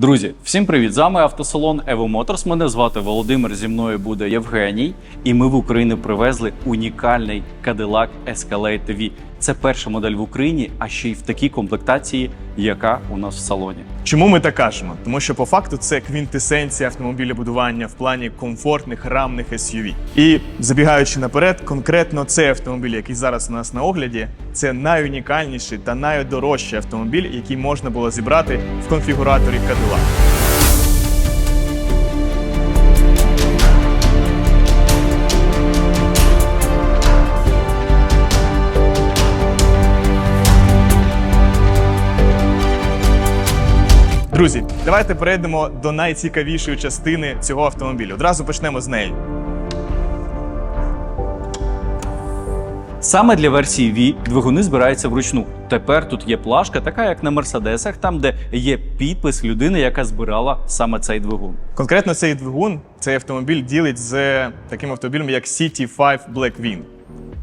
Друзі, всім привіт! З вами автосалон Evo Motors. Мене звати Володимир. Зі мною буде Євгеній. І ми в Україну привезли унікальний Cadillac Escalade V. Це перша модель в Україні, а ще й в такій комплектації, яка у нас в салоні. Чому ми так кажемо? Тому що по факту це квінтесенція автомобілебудування в плані комфортних рамних SUV. І забігаючи наперед, конкретно цей автомобіль, який зараз у нас на огляді, це найунікальніший та найдорожчий автомобіль, який можна було зібрати в конфігураторі Cadillac. Друзі, давайте перейдемо до найцікавішої частини цього автомобіля. Одразу почнемо з неї. Саме для версії V двигуни збираються вручну. Тепер тут є плашка, така як на мерседесах, там де є підпис людини, яка збирала саме цей двигун. Конкретно цей двигун, цей автомобіль ділить з таким автомобілем, як CT5 Blackwing.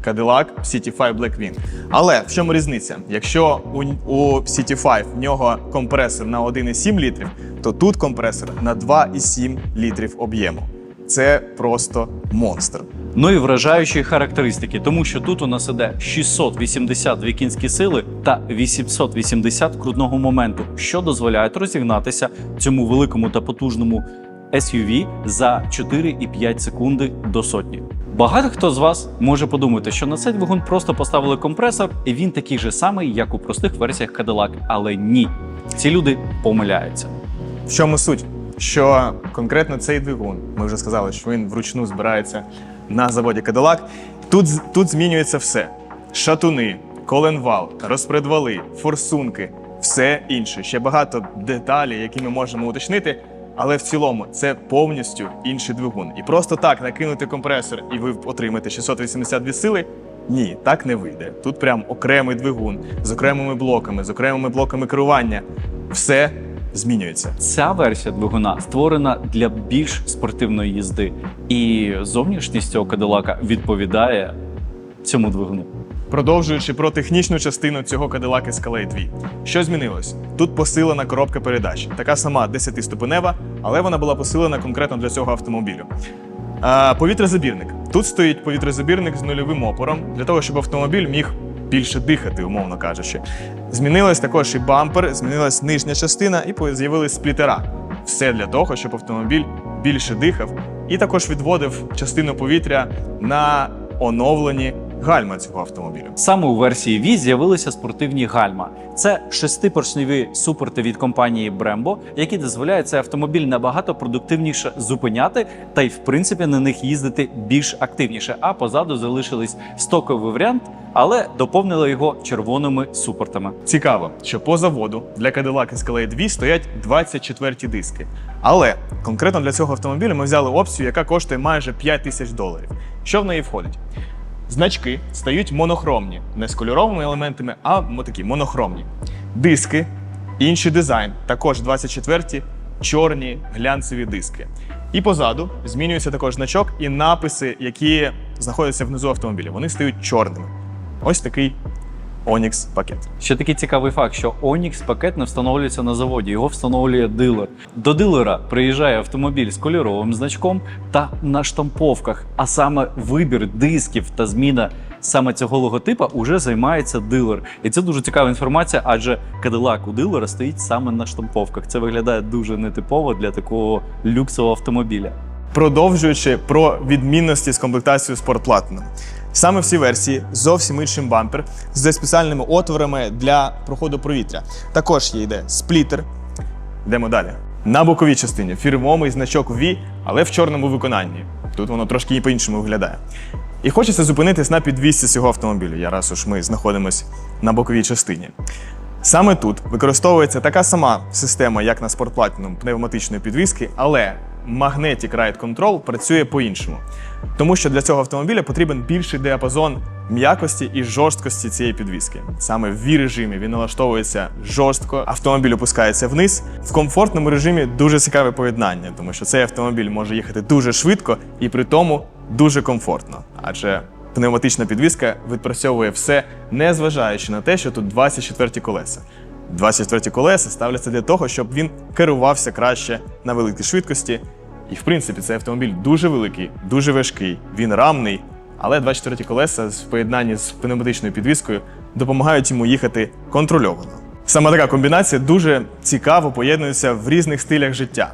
Cadillac CT5 Blackwing. Але в чому різниця? Якщо у, у CT5 в нього компресор на 1,7 літрів, то тут компресор на 2,7 літрів об'єму. Це просто монстр. Ну і вражаючі характеристики, тому що тут у нас іде 682 кінські сили та 880 крутного моменту, що дозволяють розігнатися цьому великому та потужному SUV за 4,5 секунди до сотні. Багато хто з вас може подумати, що на цей двигун просто поставили компресор, і він такий же самий, як у простих версіях Cadillac. Але ні, ці люди помиляються. В чому суть? Що конкретно цей двигун, ми вже сказали, що він вручну збирається на заводі Cadillac. Тут, тут змінюється все: шатуни, коленвал, розпредвали, форсунки, все інше. Ще багато деталей, які ми можемо уточнити. Але в цілому це повністю інший двигун. І просто так накинути компресор, і ви отримаєте 682 сили. Ні, так не вийде. Тут прям окремий двигун з окремими блоками, з окремими блоками керування. Все змінюється. Ця версія двигуна створена для більш спортивної їзди, і зовнішність цього Cadillac відповідає цьому двигуну. Продовжуючи про технічну частину цього Cadillac Escalade 2. Що змінилось? Тут посилена коробка передач, така сама 10-ступенева, але вона була посилена конкретно для цього автомобілю. А, повітрозабірник. Тут стоїть повітрозабірник з нульовим опором для того, щоб автомобіль міг більше дихати, умовно кажучи. Змінилась також і бампер, змінилась нижня частина, і з'явились сплітера. Все для того, щоб автомобіль більше дихав і також відводив частину повітря на оновлені гальма цього автомобілю. Саме у версії V з'явилися спортивні гальма. Це шестипоршневі супорти від компанії Brembo, які дозволяють цей автомобіль набагато продуктивніше зупиняти та й в принципі на них їздити більш активніше. А позаду залишились стоковий варіант, але доповнили його червоними супортами. Цікаво, що по заводу для Cadillac Escalade 2 стоять 24 диски. Але конкретно для цього автомобіля ми взяли опцію, яка коштує майже 5 тисяч доларів. Що в неї входить? Значки стають монохромні, не з кольоровими елементами, а такі монохромні. Диски, інший дизайн, також 24 чорні глянцеві диски. І позаду змінюється також значок і написи, які знаходяться внизу автомобіля. Вони стають чорними. Ось такий Onyx пакет. Ще такий цікавий факт, що Onyx пакет не встановлюється на заводі, його встановлює дилер. До дилера приїжджає автомобіль з кольоровим значком та на штамповках, а саме вибір дисків та зміна саме цього логотипа уже займається дилер. І це дуже цікава інформація, адже Cadillac у дилера стоїть саме на штамповках. Це виглядає дуже нетипово для такого люксового автомобіля. Продовжуючи про відмінності з комплектацією Sport Platinum. Саме в цій версії зовсім іншим бампер з спеціальними отворами для проходу повітря. Також є йде сплітер. Йдемо далі. На боковій частині фірмовий значок V, але в чорному виконанні. Тут воно трошки і по-іншому виглядає. І хочеться зупинитись на підвісці цього автомобіля, я раз уж ми знаходимось на боковій частині. Саме тут використовується така сама система, як на Platinum пневматичної підвіски, але Magnetic Ride Control працює по-іншому. Тому що для цього автомобіля потрібен більший діапазон м'якості і жорсткості цієї підвіски. Саме в V-режимі він налаштовується жорстко, автомобіль опускається вниз. В комфортному режимі дуже цікаве поєднання, тому що цей автомобіль може їхати дуже швидко і при тому дуже комфортно. Адже пневматична підвіска відпрацьовує все, не зважаючи на те, що тут 24 колеса. 24 колеса ставляться для того, щоб він керувався краще на великій швидкості. І в принципі цей автомобіль дуже великий, дуже важкий, він рамний, але 24 колеса в поєднанні з пневматичною підвіскою допомагають йому їхати контрольовано. Саме така комбінація дуже цікаво поєднується в різних стилях життя.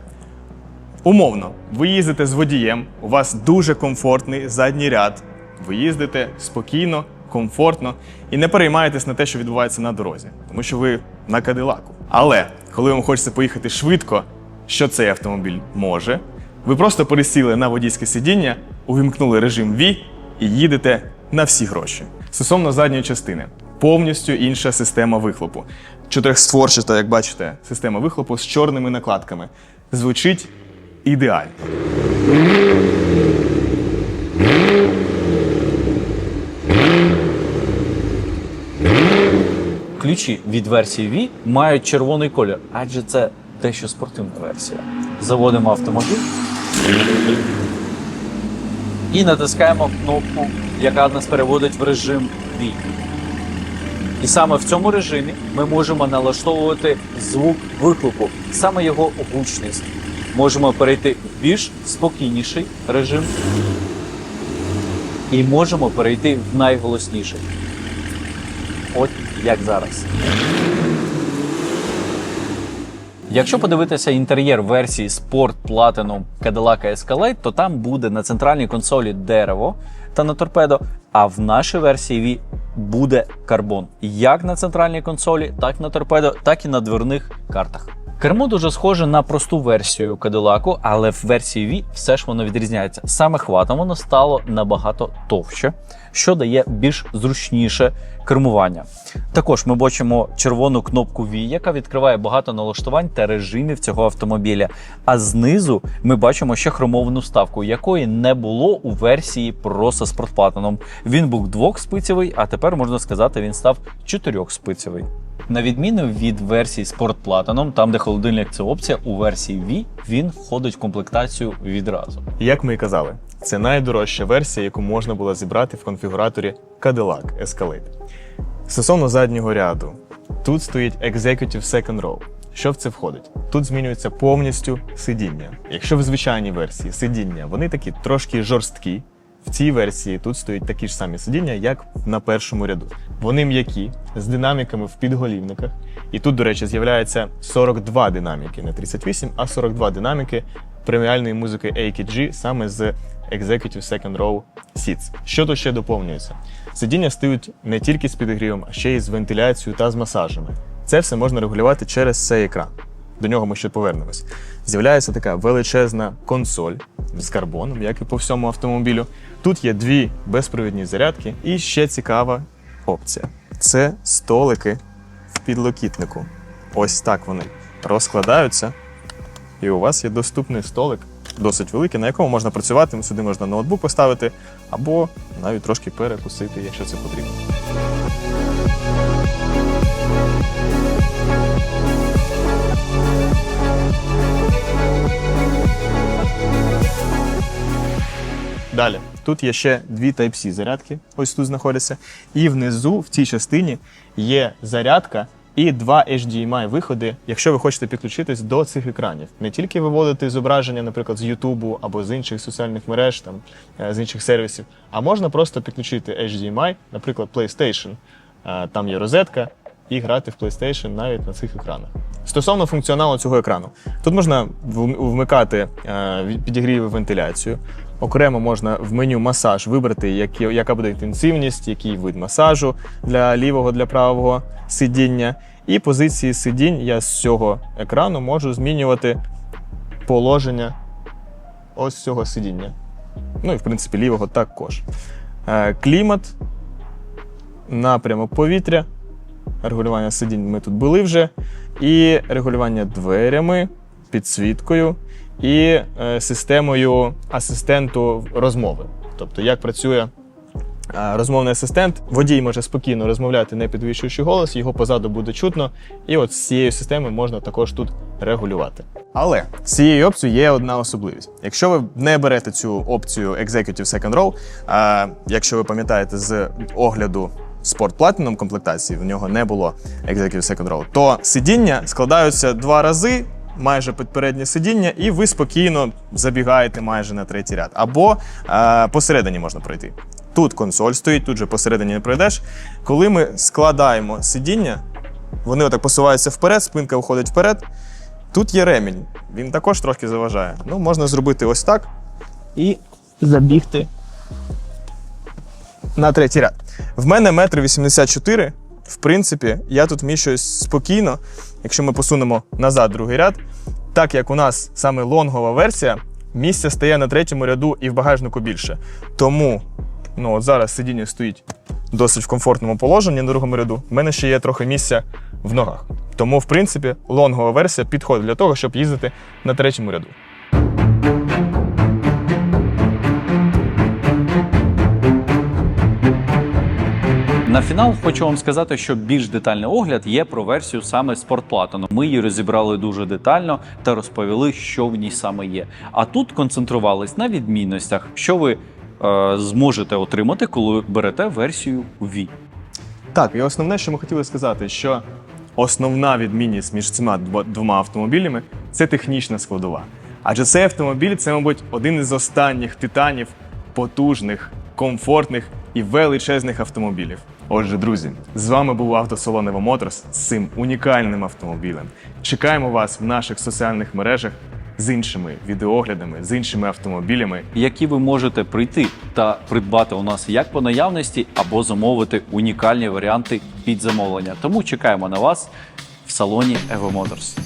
Умовно, ви їздите з водієм, у вас дуже комфортний задній ряд. Ви їздите спокійно, комфортно і не переймаєтесь на те, що відбувається на дорозі, тому що ви на кадилаку. Але коли вам хочеться поїхати швидко, що цей автомобіль може, ви просто пересіли на водійське сидіння, увімкнули режим V і їдете на всі гроші. Стосовно задньої частини, повністю інша система вихлопу. Чотирьохстворчата, як бачите, система вихлопу з чорними накладками. Звучить ідеально. Ключі від версії V мають червоний колір, адже це дещо спортивна версія. Заводимо автомобіль і натискаємо кнопку, яка нас переводить в режим V. І саме в цьому режимі ми можемо налаштовувати звук вихлопу, саме його гучність. Можемо перейти в більш спокійніший режим і можемо перейти в найголосніший. От як зараз. Якщо подивитися інтер'єр версії Sport Platinum Cadillac Escalade, то там буде на центральній консолі дерево та на торпедо, а в нашій версії V буде карбон. Як на центральній консолі, так на торпедо, так і на дверних картах. Кермо дуже схоже на просту версію Cadillac, але в версії V все ж воно відрізняється. Саме хватом воно стало набагато товще, що дає більш зручніше кермування. Також ми бачимо червону кнопку V, яка відкриває багато налаштувань та режимів цього автомобіля. А знизу ми бачимо ще хромовану ставку, якої не було у версії просто з Platinum. Він був двохспицевий, а тепер можна сказати, він став чотирьохспицевий. На відміну від версії Sport Platinum, там де холодильник це опція, у версії V він входить в комплектацію відразу. Як ми і казали, це найдорожча версія, яку можна було зібрати в конфігураторі Cadillac Escalade. Стосовно заднього ряду, тут стоїть Executive Second Row. Що в це входить? Тут змінюється повністю сидіння. Якщо в звичайній версії сидіння вони такі трошки жорсткі, в цій версії тут стоять такі ж самі сидіння, як на першому ряду. Вони м'які, з динаміками в підголівниках. І тут, до речі, з'являється 42 динаміки, не 38, а 42 динаміки преміальної музики AKG саме з Executive Second Row Seats. Що тут ще доповнюється? Сидіння стають не тільки з підігрівом, а ще й з вентиляцією та з масажами. Це все можна регулювати через цей екран. До нього ми ще повернемось. З'являється така величезна консоль з карбоном, як і по всьому автомобілю. Тут є дві безпровідні зарядки, і ще цікава опція: це столики в підлокітнику. Ось так вони розкладаються, і у вас є доступний столик, досить великий, на якому можна працювати. Сюди можна ноутбук поставити або навіть трошки перекусити, якщо це потрібно. Далі, тут є ще дві Type-C зарядки, ось тут знаходяться. І внизу, в цій частині, є зарядка і два HDMI виходи, якщо ви хочете підключитись до цих екранів. Не тільки виводити зображення, наприклад, з YouTube або з інших соціальних мереж, там, е, з інших сервісів, а можна просто підключити HDMI, наприклад, PlayStation. Е, Там є розетка, і грати в PlayStation навіть на цих екранах. Стосовно функціоналу цього екрану, тут можна вмикати е, від- підігрів вентиляцію. Окремо можна в меню масаж вибрати, які, яка буде інтенсивність, який вид масажу для лівого, для правого сидіння. І позиції сидінь я з цього екрану можу змінювати положення ось цього сидіння. Ну і в принципі лівого також. Е, Клімат, напрямок повітря, регулювання сидінь ми тут були вже, і регулювання дверями, підсвіткою і е, системою асистенту розмови. Тобто, як працює е, розмовний асистент, водій може спокійно розмовляти, не підвищуючи голос, його позаду буде чутно, і от з цією системою можна також тут регулювати. Але з цією опцією є одна особливість. Якщо ви не берете цю опцію Executive Second Row, а якщо ви пам'ятаєте з огляду Sport Platinum комплектації, в нього не було Executive Second Row, то сидіння складаються два рази. Майже під переднє сидіння, і ви спокійно забігаєте майже на третій ряд. Або е, посередині можна пройти. Тут консоль стоїть, тут же посередині не пройдеш. Коли ми складаємо сидіння, вони отак посуваються вперед, спинка виходить вперед. Тут є ремінь, він також трохи заважає. Ну, можна зробити ось так і забігти на третій ряд. В мене метр 84. В принципі, я тут вміщуюсь спокійно, якщо ми посунемо назад другий ряд. Так як у нас саме лонгова версія, місця стає на третьому ряду і в багажнику більше. Тому ну, от зараз сидіння стоїть досить в комфортному положенні на другому ряду. В мене ще є трохи місця в ногах. Тому, в принципі, лонгова версія підходить для того, щоб їздити на третьому ряду. На фінал хочу вам сказати, що більш детальний огляд є про версію саме Sport Ми її розібрали дуже детально та розповіли, що в ній саме є. А тут концентрувались на відмінностях, що ви е, зможете отримати, коли берете версію V. Так, і основне, що ми хотіли сказати, що основна відмінність між цими двома автомобілями це технічна складова. Адже цей автомобіль це, мабуть, один із останніх титанів потужних, комфортних і величезних автомобілів. Отже, друзі, з вами був автосалон Evo Motors з цим унікальним автомобілем. Чекаємо вас в наших соціальних мережах з іншими відеоглядами, з іншими автомобілями. які ви можете прийти та придбати у нас як по наявності, або замовити унікальні варіанти під замовлення. Тому чекаємо на вас в салоні Evo Motors.